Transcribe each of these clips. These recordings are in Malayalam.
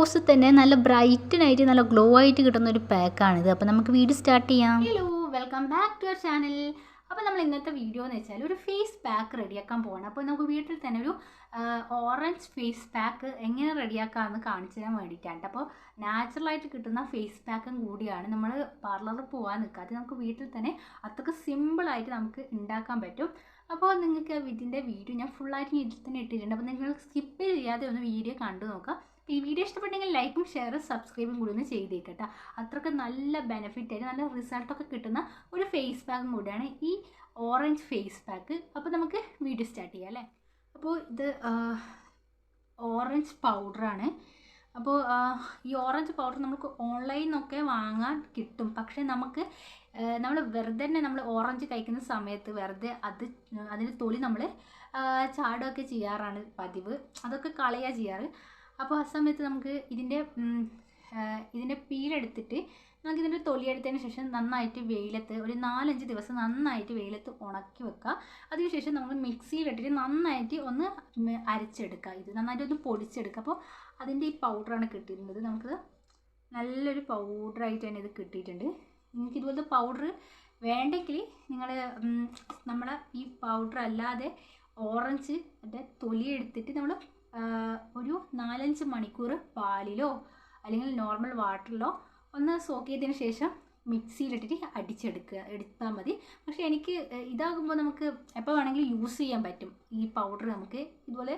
യൂസിൽ തന്നെ നല്ല ബ്രൈറ്റനായിട്ട് നല്ല ഗ്ലോ ആയിട്ട് കിട്ടുന്ന ഒരു പാക്കാണിത് അപ്പോൾ നമുക്ക് വീഡിയോ സ്റ്റാർട്ട് ചെയ്യാം. Hello welcome back to our channel അപ്പോൾ നമ്മൾ ഇന്നത്തെ വീഡിയോ എന്ന് വെച്ചാൽ ഒരു ഫേസ് പാക്ക് റെഡിയാക്കാൻ പോവാണ്. അപ്പോൾ നമുക്ക് വീട്ടിൽ തന്നെ ഒരു ഓറഞ്ച് ഫേസ് പാക്ക് എങ്ങനെ റെഡിയാക്കാമെന്ന് കാണിച്ചു തരാൻ വേണ്ടിയിട്ടാണ്. അപ്പോൾ നാച്ചുറലായിട്ട് കിട്ടുന്ന ഫേസ് പാക്കും കൂടിയാണ് നമ്മൾ പാർലറിൽ പോകാൻ നിൽക്കാതെ നമുക്ക് വീട്ടിൽ തന്നെ അത്രയ്ക്ക് സിമ്പിളായിട്ട് നമുക്ക് ഉണ്ടാക്കാൻ പറ്റും. അപ്പോൾ നിങ്ങൾക്ക് ഇതിന്റെ വീഡിയോ ഞാൻ ഫുള്ളായിട്ട് ഇതിൽ തന്നെ ഇട്ടിട്ടുണ്ട്. അപ്പോൾ നിങ്ങൾ സ്കിപ്പ് ചെയ്യാതെ ഒന്ന് വീഡിയോ കണ്ടു നോക്കുക. ഈ വീഡിയോ ഇഷ്ടപ്പെട്ടെങ്കിൽ ലൈക്കും ഷെയറും സബ്സ്ക്രൈബും കൂടി ഒന്ന് ചെയ്തേക്കട്ടെ. അത്രയ്ക്ക് നല്ല ബെനിഫിറ്റ് ആയിട്ട് നല്ല റിസൾട്ടൊക്കെ കിട്ടുന്ന ഒരു ഫേസ് പാക്കും കൂടിയാണ് ഈ ഓറഞ്ച് ഫേസ് പാക്ക് അപ്പോൾ നമുക്ക് വീഡിയോ സ്റ്റാർട്ട് ചെയ്യാം അല്ലേ? അപ്പോൾ ഇത് ഓറഞ്ച് പൗഡറാണ് അപ്പോൾ ഈ ഓറഞ്ച് പൗഡർ നമുക്ക് ഓൺലൈനിൽ നിന്നൊക്കെ വാങ്ങാൻ കിട്ടും. പക്ഷേ നമുക്ക് നമ്മൾ വെറുതെ തന്നെ നമ്മൾ ഓറഞ്ച് കഴിക്കുന്ന സമയത്ത് വെറുതെ അത് അതിന് തൊലി നമ്മൾ ചാടുകയൊക്കെ ചെയ്യാറാണ് പതിവ്. അതൊക്കെ കളയുക ചെയ്യാറ്. അപ്പോൾ ആ സമയത്ത് നമുക്ക് ഇതിന്റെ ഇതിന്റെ പീലെടുത്തിട്ട് നമുക്ക് ഇതിന്റെ തൊലി എടുത്തതിന് ശേഷം നന്നായിട്ട് വെയിലത്ത് ഒരു നാലഞ്ച് ദിവസം നന്നായിട്ട് വെയിലത്ത് ഉണക്കി വെക്കുക. അതിനുശേഷം നമ്മൾ മിക്സിയിലിട്ടിട്ട് നന്നായിട്ട് ഒന്ന് അരച്ചെടുക്കുക. ഇത് നന്നായിട്ട് ഒന്ന് പൊടിച്ചെടുക്കുക. അപ്പോൾ അതിന്റെ ഈ പൗഡറാണ് കിട്ടിയിരുന്നത്. നമുക്ക് നല്ലൊരു പൗഡറായിട്ട് തന്നെ ഇത് കിട്ടിയിട്ടുണ്ട്. നിങ്ങൾക്ക് ഇതുപോലത്തെ പൗഡർ വേണ്ടെങ്കിൽ നിങ്ങൾ നമ്മളെ ഈ പൗഡർ അല്ലാതെ ഓറഞ്ച് അതിന്റെ തൊലി എടുത്തിട്ട് നമ്മൾ ഒരു നാലഞ്ച് മണിക്കൂർ പാലിലോ അല്ലെങ്കിൽ നോർമൽ വാട്ടറിലോ ഒന്ന് സോക്ക് ചെയ്തതിന് ശേഷം മിക്സിയിലിട്ടിട്ട് അടിച്ചെടുക്കുക. എടുത്താൽ മതി. പക്ഷേ എനിക്ക് ഇതാകുമ്പോൾ നമുക്ക് എപ്പോൾ വേണമെങ്കിലും യൂസ് ചെയ്യാൻ പറ്റും. ഈ പൗഡർ നമുക്ക് ഇതുപോലെ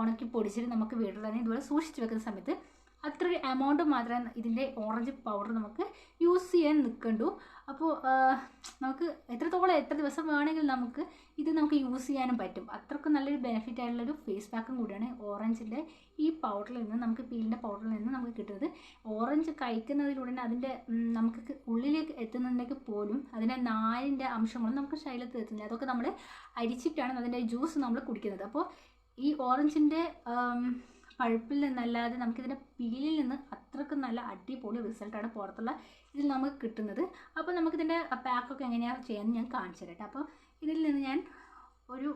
ഉണക്കി പൊടിച്ചിട്ട് നമുക്ക് വീട്ടിൽ തന്നെ ഇതുപോലെ സൂക്ഷിച്ച് വെക്കുന്ന സമയത്ത് അത്ര എമൗണ്ട് മാത്രമേ ഇതിന്റെ ഓറഞ്ച് പൗഡർ നമുക്ക് യൂസ് ചെയ്യാൻ നിൽക്കണ്ടു അപ്പോൾ നമുക്ക് എത്രത്തോളം എത്ര ദിവസം വേണമെങ്കിലും നമുക്ക് ഇത് നമുക്ക് യൂസ് ചെയ്യാനും പറ്റും. അത്രക്കും നല്ലൊരു ബെനിഫിറ്റ് ആയിട്ടുള്ളൊരു ഫേസ് പാക്കും കൂടിയാണ് ഓറഞ്ചിന്റെ ഈ പൗഡറിൽ നിന്ന് നമുക്ക് പീലിന്റെ പൗഡറിൽ നിന്ന് നമുക്ക് കിട്ടുന്നത്. ഓറഞ്ച് കഴിക്കുന്നതിലൂടെ അതിന്റെ നമുക്ക് ഉള്ളിലേക്ക് എത്തുന്നുണ്ടെങ്കിൽ പോലും അതിന്റെ നാരിന്റെ അംശങ്ങളും നമുക്ക് ശൈലത്തിൽ എത്തുന്നില്ല. അതൊക്കെ നമ്മൾ അരിച്ചിട്ടാണ് അതിന്റെ ജ്യൂസ് നമ്മൾ കുടിക്കുന്നത്. അപ്പോൾ ഈ ഓറഞ്ചിന്റെ പഴുപ്പിൽ നിന്നല്ലാതെ നമുക്കിതിന്റെ പീലിൽ നിന്ന് അത്രയ്ക്ക് നല്ല അടിപൊളി റിസൾട്ടാണ് പുറത്തുള്ള ഇതിൽ നമുക്ക് കിട്ടുന്നത്. അപ്പോൾ നമുക്കിതിന്റെ പാക്കൊക്കെ എങ്ങനെയാണ് ചെയ്യാമെന്ന് ഞാൻ കാണിച്ചു തരട്ടെ അപ്പോൾ ഇതിൽ നിന്ന് ഞാൻ ഒരു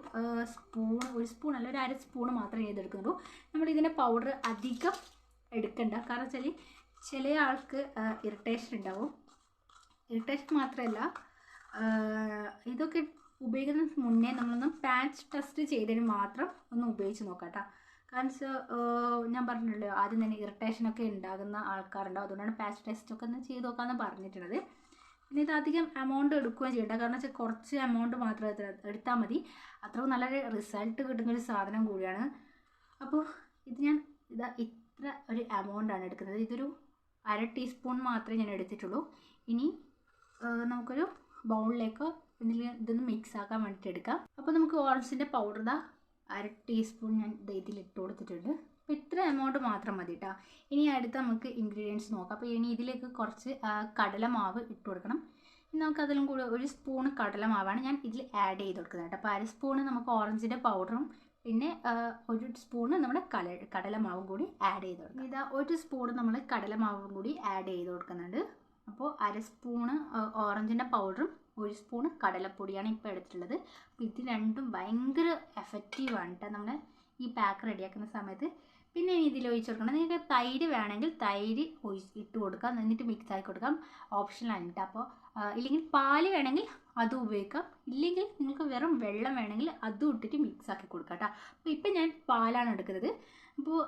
സ്പൂൺ ഒരു സ്പൂൺ അല്ല ഒരു അര സ്പൂൺ മാത്രമേ ചെയ്തെടുക്കുന്നുള്ളൂ. നമ്മൾ ഇതിന്റെ പൗഡർ അധികം എടുക്കണ്ട. കാരണം വെച്ചാൽ ചില ആൾക്ക് ഇറിറ്റേഷൻ ഉണ്ടാവും. ഇറിറ്റേഷൻ മാത്രമല്ല ഇതൊക്കെ ഉപയോഗിക്കുന്നതിന് മുന്നേ നമ്മളൊന്ന് പാച്ച് ടെസ്റ്റ് ചെയ്തതിന് മാത്രം ഒന്ന് ഉപയോഗിച്ച് നോക്കാം കേട്ടോ. കാരണം ഞാൻ പറഞ്ഞല്ലോ ആദ്യം തന്നെ ഇറിറ്റേഷനൊക്കെ ഉണ്ടാകുന്ന ആൾക്കാരുണ്ടാവും. അതുകൊണ്ടാണ് പാച്ച് ടെസ്റ്റ് ഒക്കെ ഒന്ന് ചെയ്ത് നോക്കാമെന്ന് പറഞ്ഞിട്ടുള്ളത്. പിന്നെ ഇത് അധികം എമൗണ്ട് എടുക്കുകയും ചെയ്യണ്ട. കാരണം വെച്ചാൽ കുറച്ച് എമൗണ്ട് മാത്രമേ എടുത്താൽ മതി. അത്രയും നല്ലൊരു റിസൾട്ട് കിട്ടുന്ന ഒരു സാധനം കൂടിയാണ്. അപ്പോൾ ഇത് ഞാൻ ഇതാ ഇത്ര ഒരു എമൗണ്ടാണ് എടുക്കുന്നത്. ഇതൊരു അര ടീസ്പൂൺ മാത്രമേ ഞാൻ എടുത്തിട്ടുള്ളൂ. ഇനി നമുക്കൊരു ബൗളിലേക്ക് എന്തെങ്കിലും ഇതൊന്ന് മിക്സ് ആക്കാൻ വേണ്ടിയിട്ട് എടുക്കാം. അപ്പോൾ നമുക്ക് ഓറഞ്ചിന്റെ പൗഡർ ഇതാ അര ടീസ്പൂൺ ഞാൻ ഇതിൽ ഇട്ട് കൊടുത്തിട്ടുണ്ട്. അപ്പോൾ ഇത്ര എമൗണ്ട് മാത്രം മതി കേട്ടോ ഇനി അടുത്ത് നമുക്ക് ഇൻഗ്രീഡിയൻസ് നോക്കാം. അപ്പോൾ ഇനി ഇതിലേക്ക് കുറച്ച് കടലമാവ് ഇട്ട് കൊടുക്കണം. നമുക്ക് അതിലും കൂടി ഒരു സ്പൂൺ കടലമാവാണ് ഞാൻ ഇതിൽ ആഡ് ചെയ്ത് കൊടുക്കുന്നത് കേട്ടോ അപ്പോൾ അര നമുക്ക് ഓറഞ്ചിന്റെ പൗഡറും പിന്നെ ഒരു സ്പൂണ് നമ്മുടെ കട കടലമാവും കൂടി ആഡ് ചെയ്ത് കൊടുക്കുക ഇതാ ഒരു സ്പൂണ് നമ്മൾ കടലമാവും കൂടി ആഡ് ചെയ്ത് കൊടുക്കുന്നുണ്ട്. അപ്പോൾ അര സ്പൂണ് ഓറഞ്ചിന്റെ പൗഡറും ഒരു സ്പൂണ് കടലപ്പൊടിയാണ് ഇപ്പോൾ എടുത്തിട്ടുള്ളത്. അപ്പോൾ ഇത് രണ്ടും ഭയങ്കര എഫക്റ്റീവാണ് കേട്ടോ നമ്മൾ ഈ പാക്ക് റെഡിയാക്കുന്ന സമയത്ത്. പിന്നെ ഇനി ഇതിൽ ഒഴിച്ച് കൊടുക്കണം. നിങ്ങൾക്ക് തൈര് വേണമെങ്കിൽ തൈര് ഒഴി ഇട്ട് കൊടുക്കാം. എന്നിട്ട് മിക്സ് ആക്കി കൊടുക്കാം. ഓപ്ഷനാണ് കേട്ടോ അപ്പോൾ ഇല്ലെങ്കിൽ പാൽ വേണമെങ്കിൽ അതും ഉപയോഗിക്കാം. ഇല്ലെങ്കിൽ നിങ്ങൾക്ക് വെറും വെള്ളം വേണമെങ്കിൽ അതും ഇട്ടിട്ട് മിക്സ് ആക്കി കൊടുക്കാം കേട്ടോ അപ്പോൾ ഇപ്പം ഞാൻ പാലാണ് എടുക്കുന്നത്. അപ്പോൾ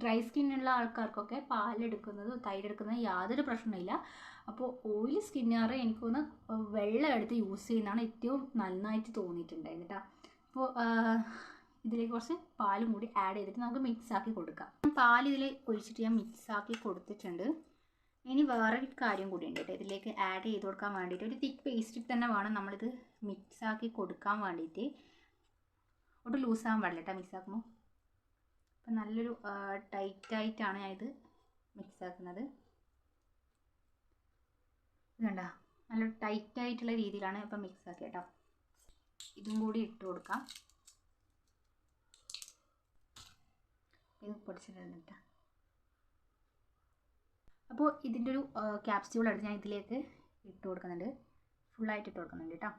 ഡ്രൈ സ്കിന്നുള്ള ആൾക്കാർക്കൊക്കെ പാലെടുക്കുന്നതും തൈര് എടുക്കുന്നത് യാതൊരു പ്രശ്നമില്ല. അപ്പോൾ ഓയിൽ സ്കിന്നുകാർ എനിക്കൊന്ന് വെള്ളം എടുത്ത് യൂസ് ചെയ്യുന്നതാണ് ഏറ്റവും നന്നായിട്ട് തോന്നിയിട്ടുണ്ടായിരുന്നു കേട്ടോ. അപ്പോൾ ഇതിലേക്ക് കുറച്ച് പാലും കൂടി ആഡ് ചെയ്തിട്ട് നമുക്ക് മിക്സ് ആക്കി കൊടുക്കാം. പാൽ ഇതിൽ ഒഴിച്ചിട്ട് ഞാൻ മിക്സ് ആക്കി കൊടുത്തിട്ടുണ്ട്. ഇനി വേറൊരു കാര്യം കൂടി ഉണ്ട് കേട്ടോ. ഇതിലേക്ക് ആഡ് ചെയ്ത് കൊടുക്കാൻ വേണ്ടിയിട്ട് ഒരു തിക്ക് പേസ്റ്റിൽ തന്നെ വേണം നമ്മളിത് മിക്സ് ആക്കി കൊടുക്കാൻ വേണ്ടിയിട്ട്. ഒട്ടും ലൂസാകാൻ പാടില്ല കേട്ടോ മിക്സ് ആക്കുമ്പോൾ. അപ്പം നല്ലൊരു ടൈറ്റായിട്ടാണ് ഞാനിത് മിക്സ് ആക്കുന്നത്. ഇതുണ്ട നല്ല ടൈറ്റായിട്ടുള്ള രീതിയിലാണ് ഇപ്പം മിക്സ് ആക്കിയത് കേട്ടോ ഇതും കൂടി ഇട്ട് കൊടുക്കാം. ഇത് പൊടിച്ചിട്ടുണ്ട് അപ്പോൾ ഇതിന്റെ ഒരു ക്യാപ്സ്യൂൾ ഞാൻ ഇതിലേക്ക് ഇട്ട് കൊടുക്കുന്നുണ്ട്. ഫുള്ളായിട്ട് ഇട്ട് കൊടുക്കുന്നുണ്ട് കേട്ടോ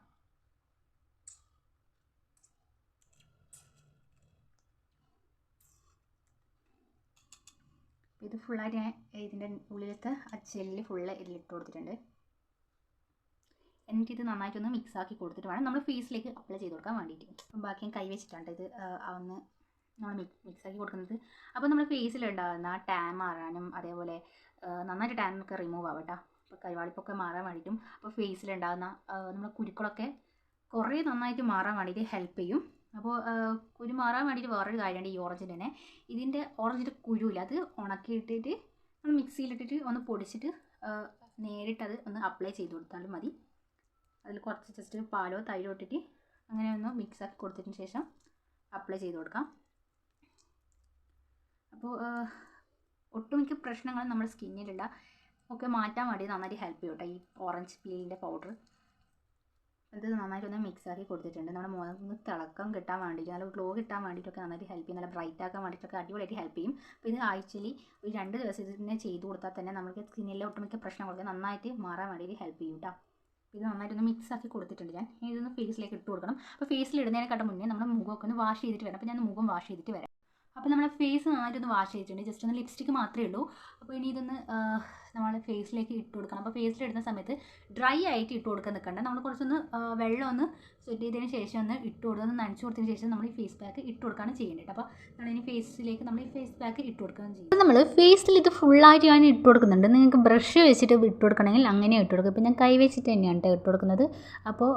ഇത് ഫുള്ളായിട്ട് ഞാൻ ഇതിന്റെ ഉള്ളിലത്തെ ആ ജെല്ല് ഫുള്ള് ഇതിലിട്ട് കൊടുത്തിട്ടുണ്ട്. എന്നിട്ട് ഇത് നന്നായിട്ടൊന്ന് മിക്സ് ആക്കി കൊടുത്തിട്ട് വേണം നമ്മൾ ഫേസിലേക്ക് അപ്ലൈ ചെയ്ത് കൊടുക്കാൻ വേണ്ടിയിട്ട് ബാക്കി ഞാൻ കൈ വെച്ചിട്ടാണ് ഇത് ഒന്ന് നമ്മൾ മിക്സ് ആക്കി കൊടുക്കുന്നത്. അപ്പോൾ നമ്മൾ ഫേസിലുണ്ടാകുന്ന ടാൻ മാറാനും അതേപോലെ നന്നായിട്ട് ടാൻ ഒക്കെ റിമൂവ് ആവട്ടോ. അപ്പോൾ കൈവാളിപ്പൊക്കെ മാറാൻ വേണ്ടിയിട്ടും അപ്പോൾ ഫേസിലുണ്ടാകുന്ന നമ്മുടെ കുരുക്കളൊക്കെ കുറേ നന്നായിട്ട് മാറാൻ വേണ്ടിയിട്ട് ഹെൽപ്പ് ചെയ്യും. അപ്പോൾ കുരു മാറാൻ വേണ്ടിയിട്ട് വേറൊരു കാര്യമുണ്ട് ഈ ഓറഞ്ചിന്റെ തന്നെ ഇതിന്റെ ഓറഞ്ചിന്റെ കുരുവില്ല അത് ഉണക്കിയിട്ടിട്ട് ഒന്ന് മിക്സിയിലിട്ടിട്ട് ഒന്ന് പൊടിച്ചിട്ട് നേരിട്ടത് ഒന്ന് അപ്ലൈ ചെയ്ത് കൊടുത്താലും മതി. അതിൽ കുറച്ച് ജസ്റ്റ് പാലോ തൈരോ ഇട്ടിട്ട് അങ്ങനെ ഒന്ന് മിക്സ് ആക്കി കൊടുത്തതിന് ശേഷം അപ്ലൈ ചെയ്ത് കൊടുക്കാം. അപ്പോൾ ഒട്ടുമിക്ക പ്രശ്നങ്ങളും നമ്മുടെ സ്കിന്നിലുള്ള ഒക്കെ മാറ്റാൻ വേണ്ടി നന്നായിട്ട് ഹെൽപ്പ് ചെയ്യും കേട്ടോ ഈ ഓറഞ്ച് പീലിന്റെ പൗഡർ ഇത് നന്നായിട്ടൊന്ന് മിക്സ് ആക്കി കൊടുത്തിട്ടുണ്ട്. നമ്മുടെ മുഖത്ത് തിളക്കം കിട്ടാൻ വേണ്ടിയിട്ട് നല്ല ഗ്ലോ കിട്ടാൻ വേണ്ടിയിട്ടൊക്കെ നന്നായിട്ട് ഹെൽപ്പ് ചെയ്യും. നല്ല ബ്രൈറ്റ് ആക്കാൻ വേണ്ടിയിട്ടൊക്കെ അടിപൊളിയായിട്ട് ഹെൽപ്പ് ചെയ്യും. അപ്പോൾ ഇത് ആഴ്ചയിൽ ഒരു രണ്ട് ദിവസം ഇതിനെ ചെയ്തു കൊടുത്താൽ തന്നെ നമുക്ക് സ്കിന്നിലെ ഒട്ടുമിക്ക പ്രശ്നങ്ങളൊക്കെ നന്നായിട്ട് മാറാൻ വേണ്ടിയിട്ട് ഹെൽപ്പ് ചെയ്യും കേട്ടോ ഇത് നന്നായിട്ടൊന്ന് മിക്സ് ആക്കി കൊടുത്തിട്ടുണ്ട് ഞാൻ. ഇതൊന്ന് ഫേസിലേക്ക് ഇട്ട് കൊടുക്കണം. അപ്പോൾ ഫേസിൽ ഇടുന്നതിനെക്കാട്ടും മുന്നേ നമ്മുടെ മുഖമൊക്കെ ഒന്ന് വാഷ് ചെയ്തിട്ട് വരാം അപ്പോൾ ഞാൻ മുഖം വാഷ് ചെയ്തിട്ട് വരാം. അപ്പോൾ നമ്മുടെ ഫേസ് നന്നായിട്ടൊന്ന് വാഷ് ചെയ്തിട്ടുണ്ട്. ജസ്റ്റ് ഒന്ന് ലിപ്സ്റ്റിക്ക് മാത്രമേ ഉള്ളൂ. അപ്പോൾ ഇനി ഇതൊന്ന് നമ്മൾ ഫേസിലേക്ക് ഇട്ട് കൊടുക്കണം. അപ്പോൾ ഫേസിൽ ഇടുന്ന സമയത്ത് ഡ്രൈ ആയിട്ട് ഇട്ട് കൊടുക്കാൻ നിൽക്കണ്ട നമ്മൾ കുറച്ചൊന്ന് വെള്ളം ഒന്ന് സെറ്റ് ചെയ്തതിന് ശേഷം ഒന്ന് ഇട്ട് കൊടുത്ത് ഒന്ന് നനച്ച് കൊടുത്തതിന് ശേഷം നമ്മൾ ഈ ഫേസ് പാക്ക് ഇട്ട് കൊടുക്കുകയാണ് ചെയ്യേണ്ടത്. അപ്പോൾ നമ്മൾ ഇനി ഫേസിലേക്ക് നമ്മൾ ഈ ഫേസ് പാക്ക് ഇട്ട് കൊടുക്കുകയാണ് ചെയ്യുന്നത്. നമ്മൾ ഫേസിൽ ഇത് ഫുള്ളായിട്ട് ഞാൻ ഇട്ട് കൊടുക്കുന്നുണ്ട്. നിങ്ങൾക്ക് ബ്രഷ് വെച്ചിട്ട് ഇട്ട് കൊടുക്കണമെങ്കിൽ അങ്ങനെ ഇട്ട് കൊടുക്കുക. ഇപ്പോൾ ഞാൻ കൈ വെച്ചിട്ട് തന്നെയാണ് കേട്ടോ ഇട്ട് കൊടുക്കുന്നത്. അപ്പോൾ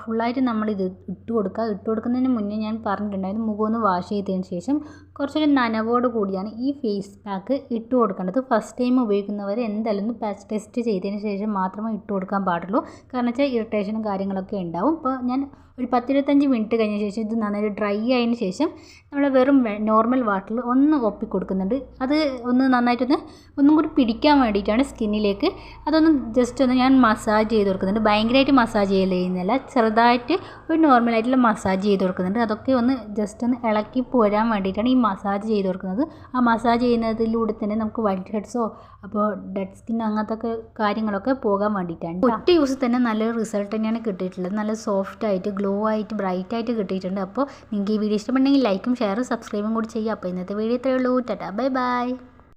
ഫുള്ളായിട്ട് നമ്മളിത് ഇട്ട് കൊടുക്കുക. ഇട്ട് കൊടുക്കുന്നതിന് മുന്നേ ഞാൻ പറഞ്ഞിട്ടുണ്ടായിരുന്നു. മുഖം ഒന്ന് വാഷ് ചെയ്തതിന് ശേഷം കുറച്ചൊരു നനവോട് കൂടിയാണ് ഈ ഫേസ് പാക്ക് ഇട്ട് കൊടുക്കേണ്ടത്. ഫസ്റ്റ് ടൈം ഉപയോഗിക്കുന്നവർ എന്തായാലും ഒന്ന് ടെസ്റ്റ് ചെയ്തതിന് ശേഷം മാത്രമേ ഇട്ട് കൊടുക്കാൻ പാടുള്ളൂ. കാരണം വെച്ചാൽ ഇറിറ്റേഷനും കാര്യങ്ങളൊക്കെ ഉണ്ടാവും. അപ്പോൾ ഞാൻ ഒരു പത്തിരുപത്തഞ്ച് മിനിറ്റ് കഴിഞ്ഞ ശേഷം ഇത് നന്നായിട്ട് ഡ്രൈ ആയതിന് ശേഷം നമ്മൾ വെറും നോർമൽ വാട്ടറിൽ ഒന്ന് ഒപ്പി കൊടുക്കുന്നുണ്ട് അത് ഒന്ന് നന്നായിട്ടൊന്ന് ഒന്നും കൂടി പിടിക്കാൻ വേണ്ടിയിട്ടാണ് സ്കിന്നിലേക്ക്. അതൊന്ന് ജസ്റ്റ് ഒന്ന് ഞാൻ മസാജ് ചെയ്ത് കൊടുക്കുന്നുണ്ട്. ഭയങ്കരമായിട്ട് മസാജ് ചെയ്യുന്നില്ല ചെറുതായിട്ട് ഒരു നോർമലായിട്ടുള്ള മസാജ് ചെയ്ത് കൊടുക്കുന്നുണ്ട്. അതൊക്കെ ഒന്ന് ജസ്റ്റ് ഒന്ന് ഇളക്കി പോരാൻ വേണ്ടിയിട്ടാണ് ഈ മസാജ് ചെയ്ത് കൊടുക്കുന്നത്. ആ മസാജ് ചെയ്യുന്നതിലൂടെ തന്നെ നമുക്ക് വൈറ്റ് ഹെഡ്സോ അപ്പോൾ ഡെഡ് സ്കിൻ അങ്ങനത്തെ കാര്യങ്ങളൊക്കെ പോകാൻ വേണ്ടിയിട്ടാണ്. ഒറ്റ യൂസ് തന്നെ നല്ലൊരു റിസൾട്ട് തന്നെയാണ് കിട്ടിയിട്ടുള്ളത്. നല്ല സോഫ്റ്റ് ആയിട്ട് ഗ്ലോ ആയിട്ട് ബ്രൈറ്റ് ആയിട്ട് കിട്ടിയിട്ടുണ്ട്. അപ്പോൾ നിങ്ങൾക്ക് ഈ വീഡിയോ ഇഷ്ടമുണ്ടെങ്കിൽ ലൈക്കും ഷെയറും സബ്സ്ക്രൈബും കൂടി ചെയ്യുക. അപ്പോൾ ഇന്നത്തെ വീഡിയോ ഇത്രയേ ഉള്ളൂ. Tata bye bye